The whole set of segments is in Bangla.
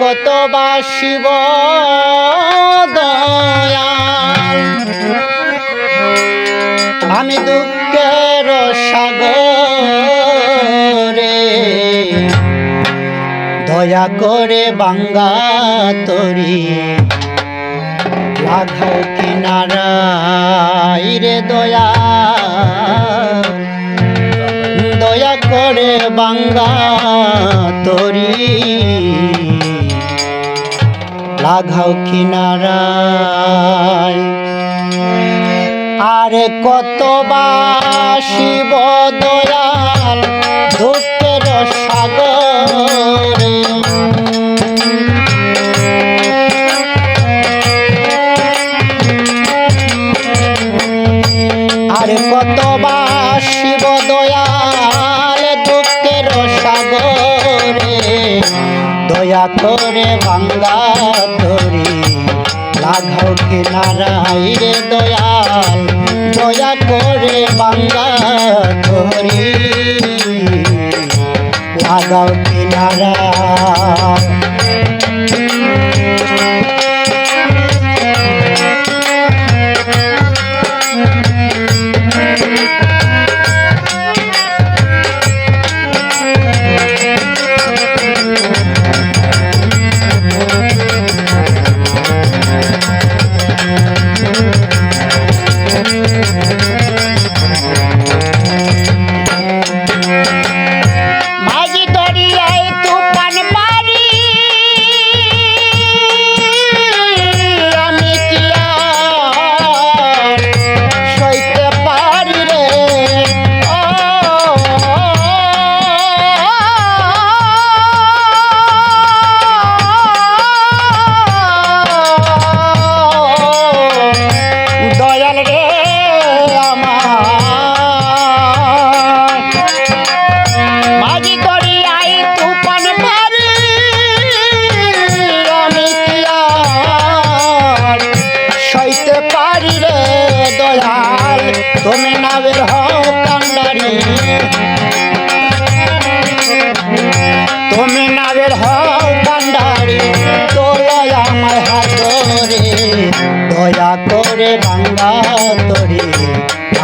কত বাসিব দয়াল। আমি দুঃখের সাগরে দয়া করে বাঙ্গা তরি লাঘাও কিনারাই রে দয়া দয়া করে বাঙ্গা তরি লাঘাও কিনারায়। আরে কত বাসিব দয়াল দুঃখের সাগরে। আরে কত বাসিব দয়াল দুঃখের সাগরে। দয়া তোরে বাঙ্গা তোরে লাঘাও কিনারাই রে দয়াল, দয়া করে বাংলা তোরে লাগাও কিনারা মাঝি তুমি নাবের হও কান্ডারি তোলয় আমার হাত ধরে, দয়া করে বাংলা তরি।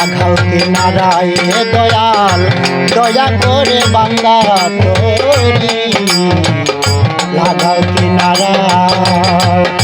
আঘাও কিনারায় দয়াল, দয়া করে বাংলা তরি। লাগাও কিনারায়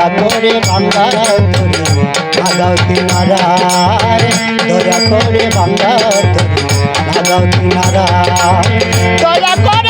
দয়া করে বাংলা ধরে লাগাও কিনারায় দয়া করে বাংলা ধরে দয়া করে